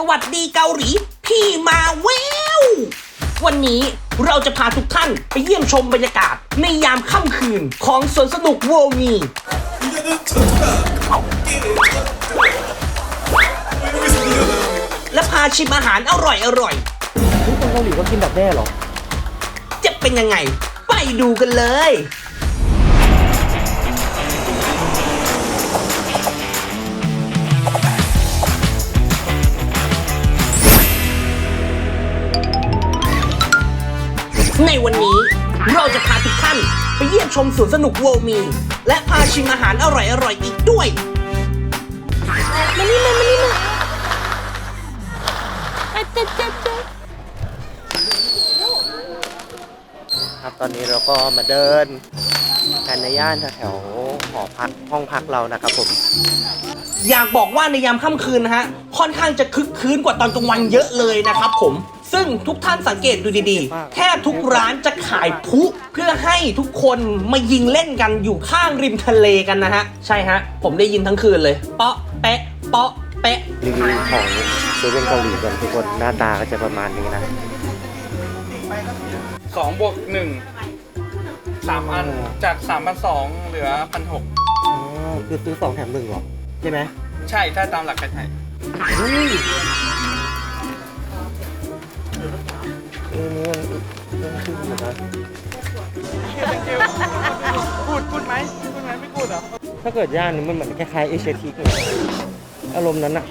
สวัสดีเกาหลี พี่มาเวลวันนี้เราจะพาทุกท่านไปเยี่ยมชมบรรยากาศ ในยามค่ำคืนของสวนสนุกโวมีและพาชิมอาหารอร่อยอร่อยคนเกาหลีก็กินแบบแน่หรอ จะเป็นยังไง ไปดูกันเลย ในวันนี้เราจะพาทุกท่านไปเยี่ยมชมสวนสนุกโวมี และพาชิมอาหารอร่อยๆอีกด้วยมานี่มามานี่มาครับตอนนี้เราก็มาเดินกันในย่านแถวๆหอพักห้องพักเรานะครับผม อยากบอกว่าในยามค่ำคืนนะฮะค่อนข้างจะคึกคืนกว่าตอนกลางวันเยอะเลยนะครับผม ซึ่งทุกท่านสังเกตดูดีๆ แทบทุกร้านจะขายพลุเพื่อให้ทุกคนมายิงเล่นกันอยู่ข้างริมทะเลกันนะฮะ ใช่ฮะ ผมได้ยินทั้งคืนเลย เปาะแปะเปาะแปะรีวิวของเซเว่นเกาหลีกันทุกคนหน้าตาก็จะประมาณนี้นะสองบวกหนึ่งสามอันจากสามพันสองเหลือพันหกอ๋อคือซื้อสองแถมหนึ่งเหรอ ใช่ไหม ใช่ถ้าตามหลักการใช้ เฮ้ยเออนี่มันเรื่องขึ้นอยู่นะพูดพูดไหมพูดไหมไม่พูดเหรอ ถ้าเกิดย่านนี้มันเหมือนคล้ายๆเอเชียทีกเลยอารมณ์นั้นอะ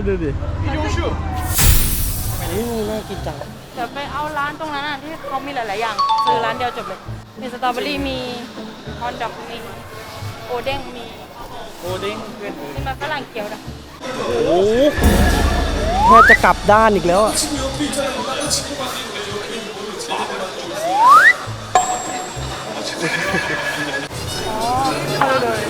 น่ารักก็ดูดิยูชูนี่น่ากินจังเดี๋ยวไปเอาร้านตรงนั้นอะที่เขามีหลาย ๆ อย่างซื้อร้านเดียวจบเลย มีสตรอเบอรี่มีฮอนดอกมีโอเด้งมีโอดิ้งเพื่อนนี่มันฝรั่งเกี๊ยวนะโอ้โหแทบจะกลับด้านอีกแล้วอะโอ้เขาเล่นอะไรกัน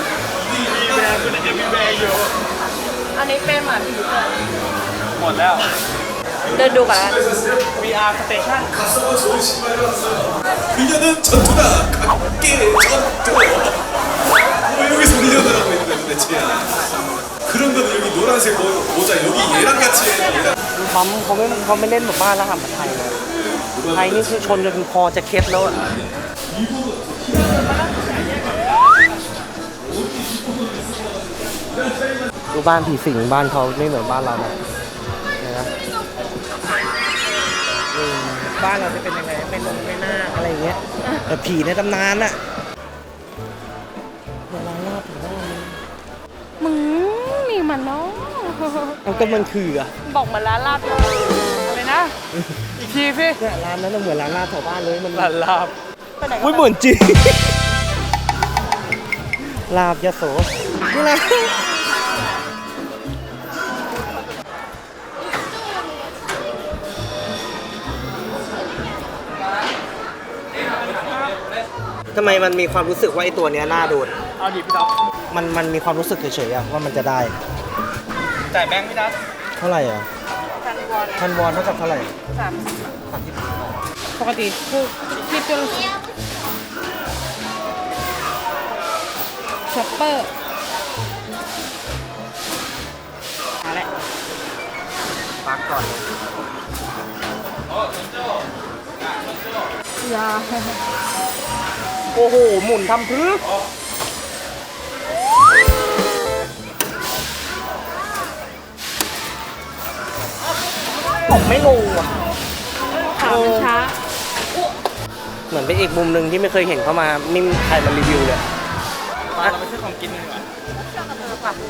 มีแบรนด์คุณจะมีแบรนด์อยู่ อันนี้เป็นหมาผี หมดแล้ว เดินดูก่อนนะ VR Station 가성은 좋은 신발을 왔어요 그녀는 전투다 함께 전투 뭐 여기서 밀려나가고 있는데 도대체 그런 거는 여기 노란색 뭐, 모자 여기 얘랑 같이 해 얘랑 เขาเขาไม่เขาไม่เล่นแบบบ้านแล้วทำแบบไทยเลยไทยนี่คือชนจนคอจะเคล็ดแล้วอะ ดูบ้านผีสิงบ้านเขาไม่เหมือนบ้านเรานะเห็นไหมอืมบ้านเราจะเป็นยังไงเป็นลงไม่น่าคอะไรอย่างเงี้ยแต่ผีในตำนานอะเวลาลาบถึงบ้านมึงนี่มันเนาะมันก็มันคืออะบอกเหมาร้านลาบอยู่อะไรนะ อีกทีสิเนี่ยร้านนั้นน่ะเหมือนร้านลาบแถวบ้านเลยมันหลานลาบไปไหนกัอุ้ยนเหมือนจริงลาบยโสนี่นะ ทำไมมันมีความรู้สึกว่าไอ้ตัวเนี้ยน่าโดนเอาดิพี่ดับมันมันมีความรู้สึกเฉยๆอะว่ามันจะได้ จ่ายแบงค์พี่ดับเท่าไหร่อะพันวอนพันวอนเท่ากับเท่าไหร่สามสามสิบปกติคือคิดจนช็อปเปอร์มาแล้วปักก่อนยา โอ้โห หมุนทำพรึกผมไม่ลงว่ะข่าวมันช้า เหมือนเป็นอีกมุมหนึ่งที่ไม่เคยเห็นเข้ามาไม่มีใครมารีวิวเลยเราไม่ใช่ของกินเลยว่ะ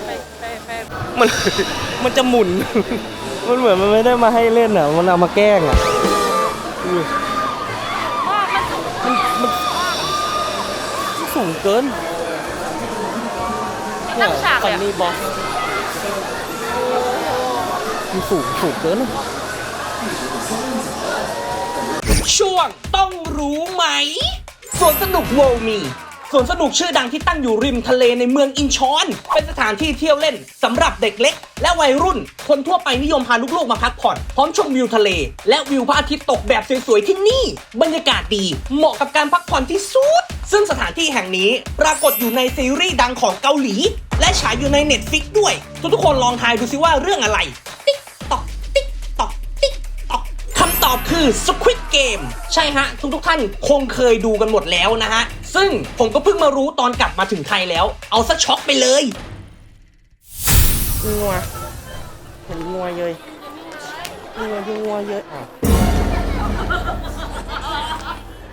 ไปไปไปมันมันจะหมุน มันเหมือนมันไม่ได้มาให้เล่นอะ มันเอามาแกล้งอะอุ้ย ว่ามันสูง สู งเกินตั้งฉากฟัเลยนอะนี่บอสมันสูงสูงเกิน ช่วงต้องรู้ไหมสวนสนุกเวิลด์มี สวนสนุกชื่อดังที่ตั้งอยู่ริมทะเลในเมืองอินชอน เป็นสถานที่เที่ยวเล่นสำหรับเด็กเล็ก และวัยรุ่น คนทั่วไปนิยมพาลูกๆมาพักผ่อน พร้อมชมวิวทะเล และวิวพระอาทิตย์ตกแบบสวยๆที่นี่ บรรยากาศดี เหมาะกับการพักผ่อนที่สุด ซึ่งสถานที่แห่งนี้ปรากฏอยู่ในซีรีส์ดังของเกาหลี และฉายอยู่ใน Netflix ด้วย ทุกๆคนลองทายดูซิว่าเรื่องอะไรติ๊กตอกติ๊กตอกติ๊กตอกคำตอบคือ Squid Game ใช่ฮะทุกทุกๆท่านคงเคยดูกันหมดแล้วนะฮะ ซึ่งผมก็เพิ่งมารู้ตอนกลับมาถึงไทยแล้ว เอาซะช็อกไปเลยงัวเห็นงัวเยยงัวที่งัวเยอะอะ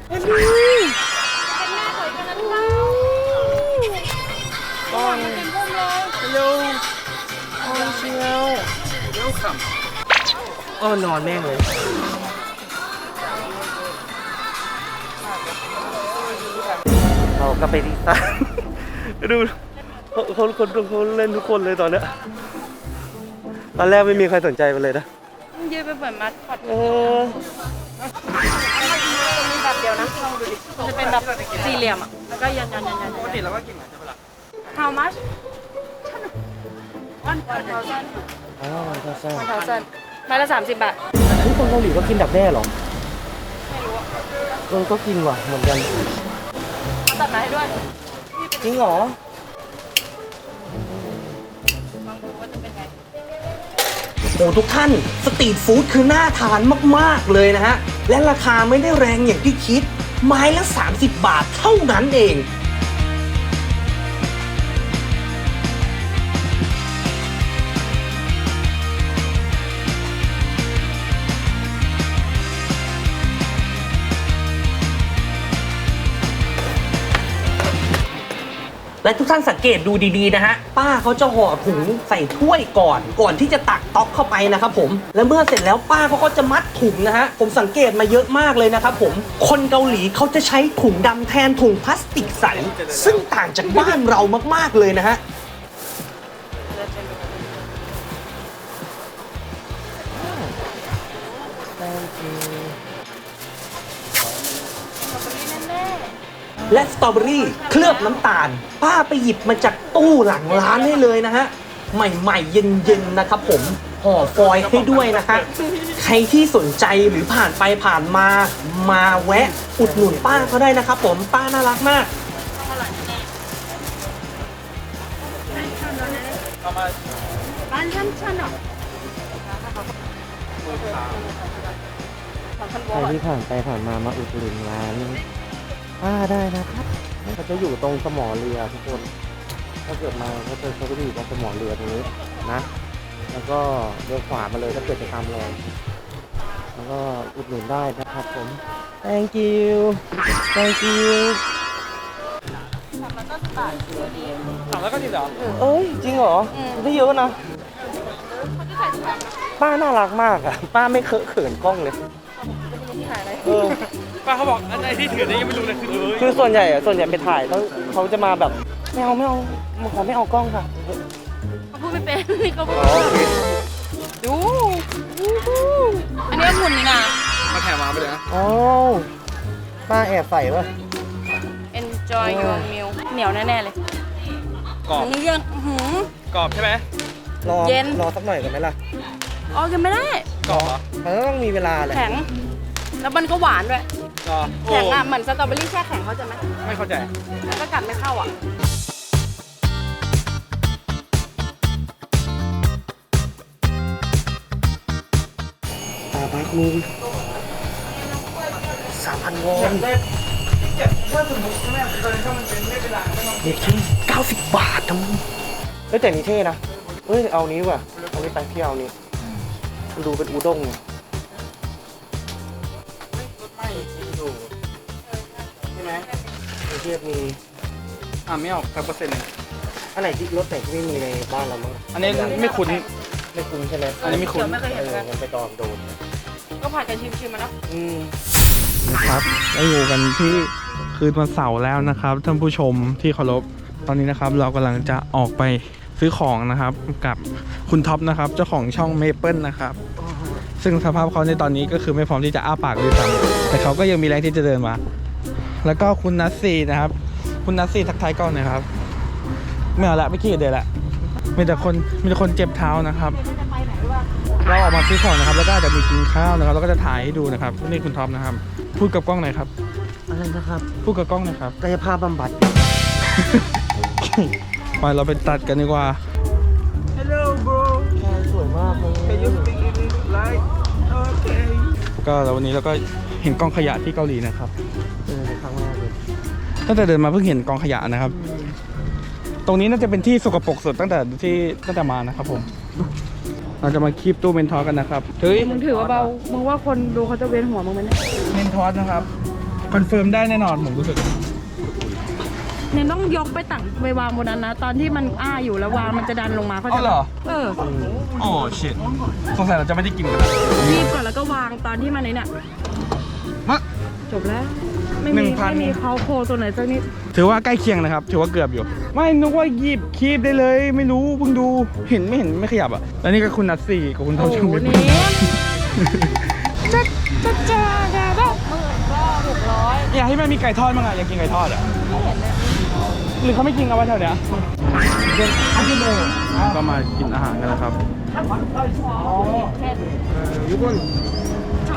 เป็นแม่เคยกันนั้นเปล่าก่อนมันเป็นพุ่มเลยเร็วออนเชียวเร็วคำอ้อนอนแม่งเลย เราก็ไปดีซ่าดูเขาเขาคนเขาเล่นทุกคนเลยตอนเนี้ยตอนแรกไม่มีใครสนใจมันเลยนะมันยืนไปเหมือนมัดพอดเออมีแบบเดียวนะลองดูดิมันจะเป็นแบบสี่เหลี่ยมอะแล้วก็ยันยันยันยันปกติเราก็กินเหมือนใช่ปะล่ะ How much one thousand อ๋อใช่ใช่ one thousand ไม้ละสามสิบบาททุกคนเกาหลีก็กินดักแด้เหรอเออก็กินว่ะเหมือนกันเขา ตัดมาให้ด้วยจริงเหรอลองดูว่าจะเป็นไงโอ้ทุกท่านสตรีทฟู้ดคือน่าทานมากๆเลยนะฮะ และราคาไม่ได้แรงอย่างที่คิด ไม้ละ 30 บาทเท่านั้นเอง และทุกท่านสังเกตดูดีๆนะฮะป้าเขาจะห่อถุงใส่ถ้วยก่อน ก่อนที่จะตักต๊อกเข้าไปนะครับผมและเมื่อเสร็จแล้วป้าเขาก็จะมัดถุงนะฮะผมสังเกตมาเยอะมากเลยนะครับผมคนเกาหลีเขาจะใช้ถุงดำแทนถุงพลาสติกใสซึ่งต่างจากบ้านเรามากๆเลยนะฮะ และสตรอเบอรี่เคลือบน้ำตาล ป้าไปหยิบมาจากตู้หลังร้านให้เลยนะฮะ ใหม่ๆ เย็นๆ นะครับผมห่อฟอยล์ให้ด้วยนะฮะใครที่สนใจหรือผ่านไปผ่านมามาแวะ อุดหนุนป้าก็ได้นะครับผมป้าน่ารักมากร้านชั้นชั้นเหรอสามพันวใคอรนที่ผ่านไปผ่านมามาอุดหนุนร้าน ป้าได้นะครับเขาจะอยู่ตรงสมอเรือทุกคน ถ้าเกิดมาก็จะเขาจะอยู่ตรงสมอเรือตรงนี้นะ แล้วก็เลี้ยวขวามาเลยถ้าเกิดจะตามรอยแล้วก็อุดหนุนได้นะครับผม thank you thank you ถามแล้วก็สิบเหรอเอ้ย จริงเหรอได้เยอะนะ ป้าน่ารักมากอะ ป้าไม่เคอะเขินกล้องเลยเออ ป้าเขาบอกอันไหนที่ถือเนี่ยยังไม่รู้เลยคือเลยคือส่วนใหญ่อะส่วนใหญ่ไปถ่ายเขาเขาจะมาแบบไม่เอาไม่เอาขอไม่เอากล้องค่ะ เขาพูดไม่เป็นนี่เขาพูดอ๋อโอเคดูอันนี้หมุนนี่นะ มาแถมมาไปเลยนะอ๋อป้าแอบใส่ป่ะ enjoy your meal เหนียวแน่ๆเลยกรอบหืมยังหืม กรอบใช่ไหมรอเย็น รอสักหน่อยกันไหมล่ะอ๋อกันไม่ได้ กรอบเหรอมันก็ต้องมีเวลาแหละแข็ง แล้วมันก็หวานด้วย กรอบโอ้แข็งอะเหมือนสตรอเบอรี่แช่แข็งเขาใจะไหมไม่เข้าใจ แล้วก็กัดไม่เข้าอะ ตาบักมือสามพันวอนเด็กที่เก้าสิบบาทนะมึงเฮ้ยแต่นี่เท่นะเฮ้ยเอานี้ว่ะเอานี้ไปเที่ยวนี้มันดูเป็นอูด้งไห กรุงเทพมีอ่าไม่ออกสักเปอร์เซ็นต์หนึ่งอันไหนที่รถไหนที่ไม่มีในบ้านเราบ้างอันนี้ไม่คุ้น ไม่คุ้นใช่ไหมอันนี้ไม่คุ้น เดี๋ยวไม่เคยเห็นเอเหมือนอกัน มันไปตอนโดนก็ผ่านกันชิมๆมาแล้วอืมนะครับได้อยู่กันที่คืนวันเสาร์แล้วนะครับท่านผู้ชมที่เคารพตอนนี้นะครับ เรากำลังจะออกไปซื้อของนะครับกับคุณท็อปนะครับเจ้าของช่องเมเปิลนะครับ ซึ่งสภาพเขาในตอนนี้ก็คือไม่พร้อมที่จะอ้าปากด้วยซ้ำแต่เขาก็ยังมีแรงที่จะเดินมา แล้วก็คุณนัสซีนะครับ คุณนัสซีทักทายก่อนหนะครับ ไม่เอาละไม่ขี้เดินละมีแต่คนมีแต่คนเจ็บเท้านะครับ เราออกมาซื้อของนะครับ แล้วก็อาจจะมีกินข้าวนะครับ แล้วก็จะถ่ายให้ดูนะครับ นี่คุณท็อปนะครับ พูดกับกล้องหน่อยครับ อะไรนะครับพูดกับกล้องหน่อยครับ กายภาพบำบัด ไปเราไปตัดกันดีกว่าสวยมากเลยก็แล้ววันนี้เราก็เห็นกองขยะที่เกาหลีนะครับเออครั้งแรกเลยตั้งแต่เดินมาเพิ่งเห็นกองขยะนะครับ ตรงนี้น่าจะเป็นที่สกปรกสุดตั้งแต่ที่ตั้งแต่มานะครับผมเราจะมาคีบตู้เมนทอสกันนะครับเฮ้ยมึงถือว่าเบา มึงว่าคนดูเขาจะเวียนหัวมึงไหมเนี่ยเมนทอสนะครับ คอนเฟิร์มได้แน่นอนผมรู้สึกเนี่ยต้องยกไปตั้งไปวางบนนั้นนะ ตอนที่มันอ้าอยู่แล้ววางมันจะดันลงมาเขาอ๋จะอเหรอ เออ โอ้ชิตสงสัยเราจะไม่ได้กินกันแล้วรีบก่อนแล้วก็วางตอนที่มันนี่เนี่ย มะ จบแล้ว ไม่หนึ่มีงพันไม่มีเขาโคตัวไหนสักนิดถือว่าใกล้เคียงนะครับ ถือว่าเกือบอยู่ ไม่นึกว่าหยิบคีบได้เลย ไม่รู้เพิ่งดูเห็นไม่เห็นไม่ขยับอะแล้วนี่ก็คุณนัทสี่กับคุณทอโอ้มโหชมวิทนี่จะจะจะจะได้หมื่นก็หกร้อยอยากให้แม่มีไก่ทอดมั้งอะอยากกินไก่ทอดอะหรือเขาไม่กินกันวะแถวเนี้ยก็มากินอาหารกันแล้วครับ이건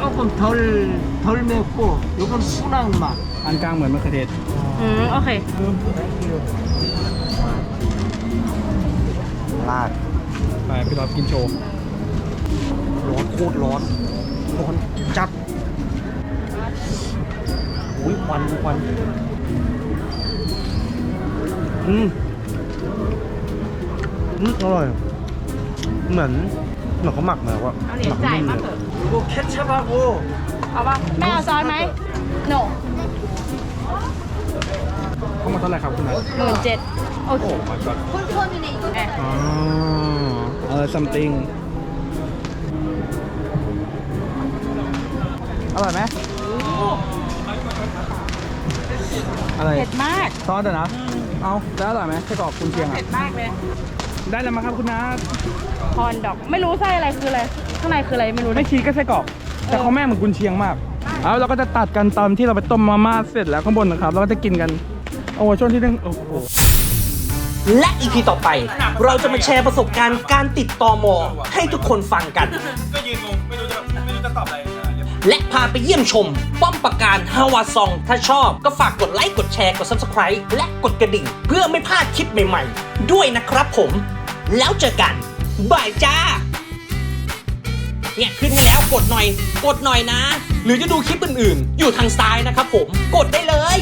조금 덜, 덜 맵고 이건 순한 맛 อันกลางเหมือนมะเขือเทศ อืมโอเค ลาด ไปพี่ท็อปกินโชว์ ร้อนโคตรร้อน ร้อนจัดอุ้ยควันควันอืมอืมอร่อย เหมือนเหมือนเขาหมักมาแล้วอะ เอาเหรียญจ่ายมาเถอะ 이거 케찹하고 เอาป่ะแม่เอาซอสไหมโน เข้ามาเท่าไหร่ครับคุณนัท หมื่นเจ็ดโอเค โอ้ my god แอะ อ๋อเออ something อร่อยไหมอะไร เผ็ดมาก ซอสอะนะ เอาแล้วอร่อยไหมไส้กรอกคุณเชียงอ่ะ เผ็ดมากเลย ได้แล้วมาครับคุณนัทฮอนดอกไม่รู้ไส้อะไรคืออะไรข้างในคืออะไรไม่รู้ไม่นะชีสก็ไส้กรอก แต่เขาแม่เหมือนกุนเชียงมาก เอาเราก็จะตัดกันตอนที่เราไปต้มมาม่าเสร็จแล้วข้างบนนะครับ เราก็จะกินกัน โอ้ช่วงที่หนึงโอ้โห และอีพีต่อไป เราจะมาแชร์ประสบการณ์การติดต่อมอให้ทุกคนฟังกัน ก็ยืนงงไม่รู้จะไม่รู้จะตอบอะไรและพาไปเยี่ยมชม ป้อมปราการฮาวาซอง ถ้าชอบก็ฝากกดไลค์ กดแชร์ กด Subscribe และกดกระดิ่ง เพื่อไม่พลาดคลิปใหม่ๆ ด้วยนะครับผม แล้วเจอกันบายจ้า เนี่ยขึ้นให้แล้วกดหน่อย กดหน่อยนะ หรือจะดูคลิปอื่นๆ อยู่ทางซ้ายนะครับผม กดได้เลย